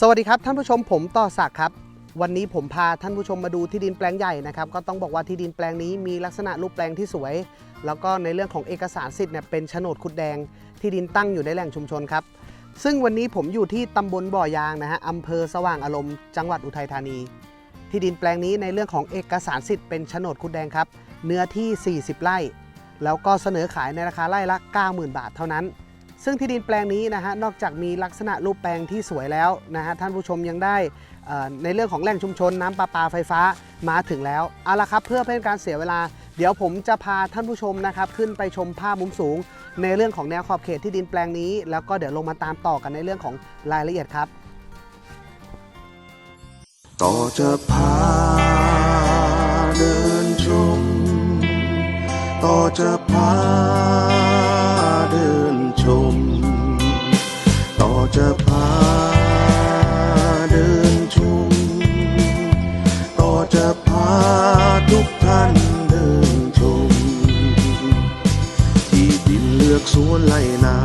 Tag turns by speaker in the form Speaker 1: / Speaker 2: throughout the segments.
Speaker 1: สวัสดีครับท่านผู้ชมผมต่อศักดิ์ครับ วันนี้ผมพาท่านผู้ชมมาดูที่ดินแปลงใหญ่นะครับ ก็ต้องบอกว่าที่ดินแปลงนี้มีลักษณะรูปแปลงที่สวย แล้วก็ในเรื่องของเอกสารสิทธิ์เนี่ยเป็นโฉนดขุดแดง ที่ดินตั้งอยู่ในแหล่งชุมชนครับ ซึ่งวันนี้ผมอยู่ที่ตำบลบ่อยางนะฮะอำเภอสว่างอารมณ์จังหวัดอุทัยธานี ที่ดินแปลงนี้ในเรื่องของเอกสารสิทธิ์เป็นโฉนดขุดแดงครับ เนื้อที่ 40 ไร่ แล้วก็เสนอขายในราคาไร่ละ 90,000 บาทเท่านั้น ซึ่งที่ดินแปลงนี้นะฮะนอกจากมีลักษณะรูปแปลงที่สวยแล้วนะฮะท่านผู้ชมยังได้ในเรื่องของแหล่งชุมชนน้ำประปาไฟฟ้ามาถึงแล้วเอาละครับเพื่อเป็นการเสียเวลา เดี๋ยวผมจะพาท่านผู้ชมนะครับขึ้นไปชมภาพมุมสูง ในเรื่องของแนวขอบเขตที่ดินแปลงนี้ แล้วก็เดี๋ยวลงมาตามต่อกันในเรื่องของรายละเอียดครับ
Speaker 2: ต่อจะพาเดินชมต่อจะพา ม ต่อจะพาเดินชม ต่อจะพาทุกท่านเดินชม ที่ดินเลือกสวนไลนา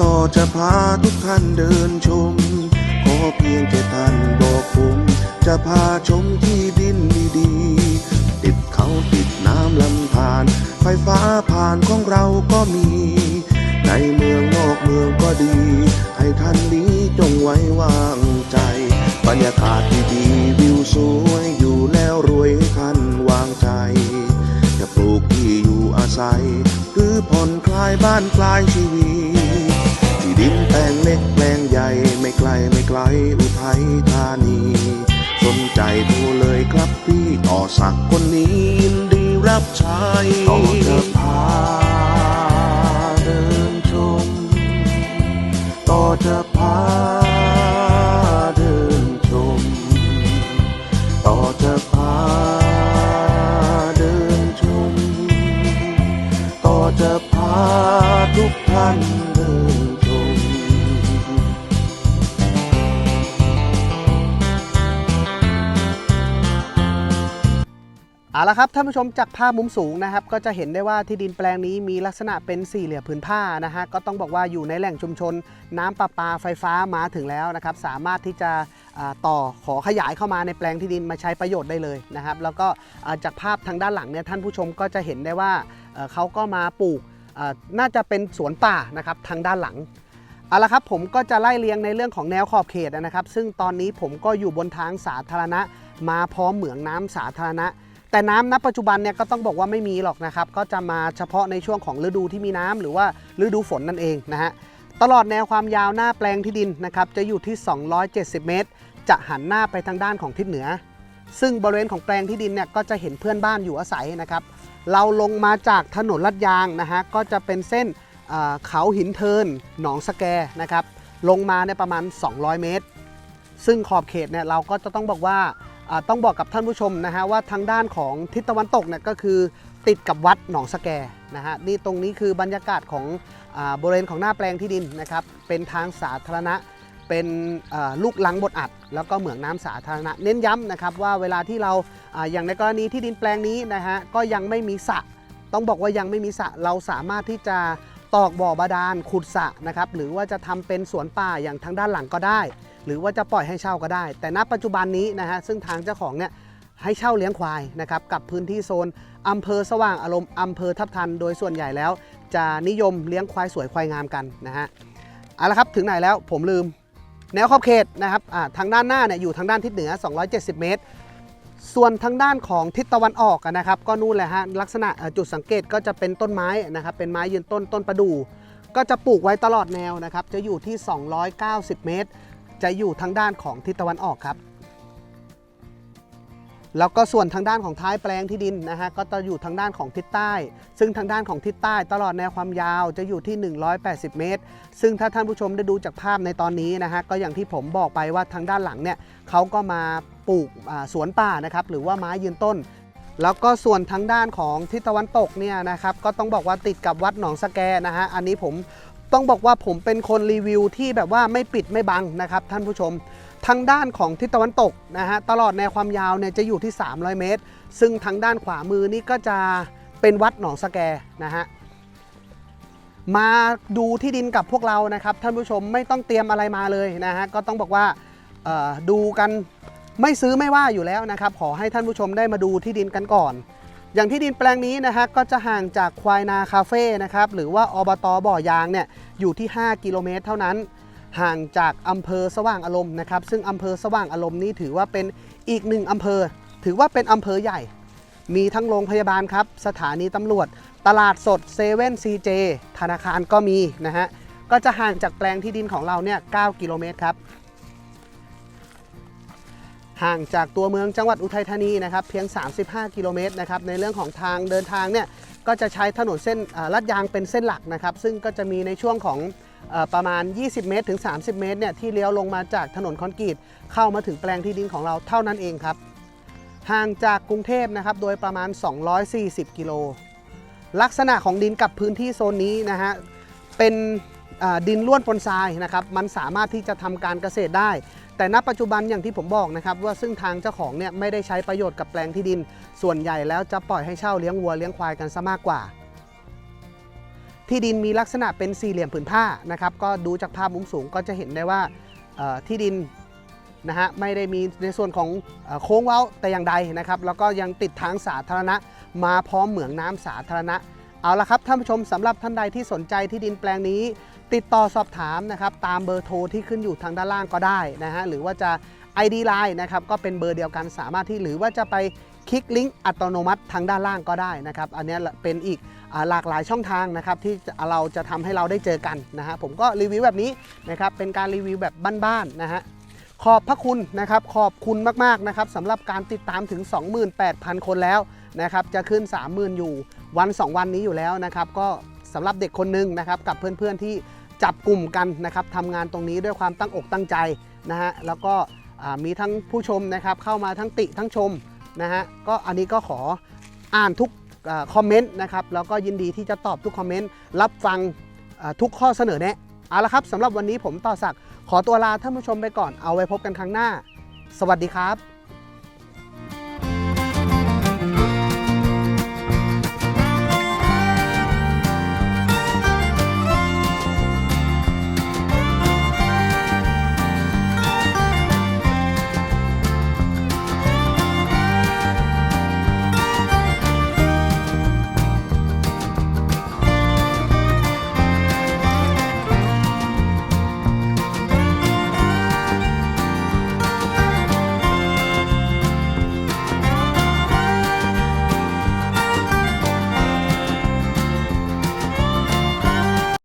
Speaker 2: ต่อจะพาทุกท่านเดินชม ขอเพียงแค่ท่านบอกผม จะพาชมที่ดินดีๆ ติดเขาติดน้ำลำธารไฟฟ้าผ่านของเราก็มี ในเมืองนอกเมืองก็ดี ให้ท่านนี้จงไว้วางใจ บรรยากาศดีๆวิวสวยอยู่แล้วรวยให้ท่านวางใจ จะปลูกที่อยู่อาศัย หรือผ่อนคลายบ้านคลายชีวิตที่ดินแปลงเล็กแปลงใหญ่ไม่ไกลไม่ไกลอุทัยธานี สนใจโทรเลยครับพี่ต่อสักคนนี้ยินดีรับใช้ ทุกท่านเดินชม
Speaker 1: เอาละครับท่านผู้ชมจากภาพมุมสูงนะครับ ก็จะเห็นได้ว่าที่ดินแปลงนี้มีลักษณะเป็นสี่เหลี่ยมผืนผ้านะฮะก็ต้องบอกว่าอยู่ในแหล่งชุมชน น้ำประปาไฟฟ้ามาถึงแล้วนะครับ สามารถที่จะอ่าต่อขอขยายเข้ามาในแปลงที่ดินมาใช้ประโยชน์ได้เลยนะครับ แล้วก็อ่าจากภาพทางด้านหลังเนี่ยท่านผู้ชมก็จะเห็นได้ว่าเอ่อเขาก็มาปลูก น่าจะเป็นสวนป่านะครับทางด้านหลังเอาละครับผมก็จะไล่เรียงในเรื่องของแนวขอบเขตนะครับ ซึ่งตอนนี้ผมก็อยู่บนทางสาธารณะ มาพร้อมเหมืองน้ำสาธารณะ แต่น้ำณปัจจุบันเนี่ยก็ต้องบอกว่าไม่มีหรอกนะครับ ก็จะมาเฉพาะในช่วงของฤดูที่มีน้ำหรือว่าฤดูฝนนั่นเองนะฮะตลอดแนวความยาวหน้าแปลงที่ดินนะครับจะอยู่ที่ 270 เมตร จะหันหน้าไปทางด้านของทิศเหนือ ซึ่งบริเวณของแปลงที่ดินเนี่ยก็จะเห็นเพื่อนบ้านอยู่อาศัยนะครับ เราลงมาจากถนนลาดยางนะฮะก็จะเป็นเส้นเขาหินเทินหนองสแกนะครับลงมาเนี่ยประมาณ 200 เมตร ซึ่งขอบเขตเนี่ยเราก็จะต้องบอกว่าต้องบอกกับท่านผู้ชมนะฮะว่าทางด้านของทิศตะวันตกเนี่ยก็คือติดกับวัดหนองสแกนะฮะนี่ตรงนี้คือบรรยากาศของอบริเวณของหน้าแปลงที่ดินนะครับเป็นทางสาธารณะ เป็นลูกลังบดอัด แล้วก็เหมืองน้ำสาธารณะ เน้นย้ำนะครับว่าเวลาที่เราออย่างในกรณีที่ดินแปลงนี้นะฮะก็ยังไม่มีสระต้องบอกว่ายังไม่มีสระเราสามารถที่จะตอกบ่อบาดาลขุดสระนะครับหรือว่าจะทำเป็นสวนป่าอย่างทางด้านหลังก็ได้ หรือว่าจะปล่อยให้เช่าก็ได้ แต่ณปัจจุบันนี้นะฮะซึ่งทางเจ้าของเนี่ยให้เช่าเลี้ยงควายนะครับกับพื้นที่โซนอำเภอสว่างอารมณ์อำเภอทับทัน โดยส่วนใหญ่แล้ว จะนิยมเลี้ยงควายสวยควายงามกันนะฮะเอาละครับถึงไหนแล้วผมลืม แนวขอบเขตนะครับทางด้านหน้าเนี่ยอยู่ทางด้านทิศเหนือ 270 เมตร ส่วนทางด้านของทิศตะวันออกนะครับ ก็นู่นแหละฮะลักษณะจุดสังเกตก็จะเป็นต้นไม้นะครับเป็นไม้ยืนต้นต้นประดู่ก็จะปลูกไว้ตลอดแนวนะครับ จะอยู่ที่ 290 เมตร จะอยู่ทางด้านของทิศตะวันออกครับ แล้วก็ส่วนทางด้านของท้ายแปลงที่ดินนะฮะก็จะอยู่ทางด้านของทิศใต้ ซึ่งทางด้านของทิศใต้ตลอดแนวความยาวจะอยู่ที่ 180 เมตร ซึ่งถ้าท่านผู้ชมได้ดูจากภาพในตอนนี้นะฮะก็อย่างที่ผมบอกไปว่าทางด้านหลังเนี่ยเขาก็มาปลูกสวนป่านะครับหรือว่าไม้ยืนต้น แล้วก็ส่วนทางด้านของทิศตะวันตกเนี่ยนะครับก็ต้องบอกว่าติดกับวัดหนองสแกนะฮะอันนี้ผมต้องบอกว่าผมเป็นคนรีวิวที่แบบว่าไม่ปิดไม่บังนะครับท่านผู้ชม ทางด้านของทิศตะวันตกนะฮะตลอดแนวความยาวเนี่ยจะอยู่ที่ 300 เมตร ซึ่งทางด้านขวามือนี่ก็จะเป็นวัดหนองสแกนะฮะมาดูที่ดินกับพวกเรานะครับ ท่านผู้ชมไม่ต้องเตรียมอะไรมาเลยนะฮะก็ต้องบอกว่าดูกันไม่ซื้อไม่ว่าอยู่แล้วนะครับ ขอให้ท่านผู้ชมได้มาดูที่ดินกันก่อน อย่างที่ดินแปลงนี้นะฮะก็จะห่างจากควายนาคาเฟ่นะครับหรือว่าอบตบ่อยางเนี่ยอยู่ที่ 5 กิโลเมตร เท่านั้น ห่างจากอำเภอสว่างอารมณ์นะครับซึ่งอำเภอสว่างอารมณ์นี้ถือว่าเป็นอีกหนึ่งอำเภอ ถือว่าเป็นอำเภอใหญ่ มีทั้งโรงพยาบาลครับ สถานีตำรวจ ตลาดสดเซเว่นซีเจธนาคารก็มีนะฮะก็จะห่างจากแปลงที่ดินของเราเนี่ย9กิโลเมตรครับห่างจากตัวเมืองจังหวัดอุทัยธานีนะครับเพียง 35 กิโลเมตรนะครับในเรื่องของทางเดินทางเนี่ย ก็จะใช้ถนนเส้นลาดยางเป็นเส้นหลักนะครับ ซึ่งก็จะมีในช่วงของประมาณ 20 เมตรถึง 30 เมตรเนี่ยที่เลี้ยวลงมาจากถนนคอนกรีตเข้ามาถึงแปลงที่ดินของเราเท่านั้นเองครับห่างจากกรุงเทพนะครับโดยประมาณ 240 กิโล ลักษณะของดินกับพื้นที่โซนนี้นะฮะเป็นดินล้วนปนทรายนะครับ มันสามารถที่จะทำการเกษตรได้ แต่ณปัจจุบันอย่างที่ผมบอกนะครับว่าซึ่งทางเจ้าของเนี่ยไม่ได้ใช้ประโยชน์กับแปลงที่ดิน ส่วนใหญ่แล้วจะปล่อยให้เช่าเลี้ยงวัวเลี้ยงควายกันซะมากกว่า ที่ดินมีลักษณะเป็นสี่เหลี่ยมผืนผ้านะครับก็ดูจากภาพมุมสูงก็จะเห็นได้ว่าที่ดินนะฮะไม่ได้มีในส่วนของโค้งเว้าแต่อย่างใดนะครับแล้วก็ยังติดทางสาธารณะมาพร้อมเหมืองน้ำสาธารณะ เอาละครับท่านผู้ชมสำหรับท่านใดที่สนใจที่ดินแปลงนี้ ติดต่อสอบถามนะครับตามเบอร์โทรที่ขึ้นอยู่ทางด้านล่างก็ได้นะฮะหรือว่าจะ ID Line นะครับก็เป็นเบอร์เดียวกันสามารถที่หรือว่าจะไปคลิกลิงก์อัตโนมัติทางด้านล่างก็ได้นะครับ อันนี้เป็นอีกหลากหลายช่องทางนะครับที่เราจะทำให้เราได้เจอกันนะฮะผมก็รีวิวแบบนี้นะครับเป็นการรีวิวแบบบ้านๆนะฮะขอบพระคุณนะครับขอบคุณมากๆนะครับสำหรับการติดตามถึง 28,000 คนแล้ว นะครับจะขึ้น 30,000 อยู่วัน 2 วันนี้อยู่แล้วนะครับก็สำหรับเด็กคนหนึ่งนะครับกับเพื่อนๆที่จับกลุ่มกันนะครับทำงานตรงนี้ด้วยความตั้งอกตั้งใจนะฮะแล้วก็มีทั้งผู้ชมนะครับเข้ามาทั้งติทั้งชมนะฮะก็อันนี้ก็ขออ่านทุกอคอมเมนต์นะครับแล้วก็ยินดีที่จะตอบทุกคอมเมนต์รับฟังทุกข้อเสนอแนะเอาละครับสำหรับวันนี้ผมต่อศักขอตัวลาท่านผู้ชมไปก่อนเอาไว้พบกันครั้งหน้า สวัสดีครับ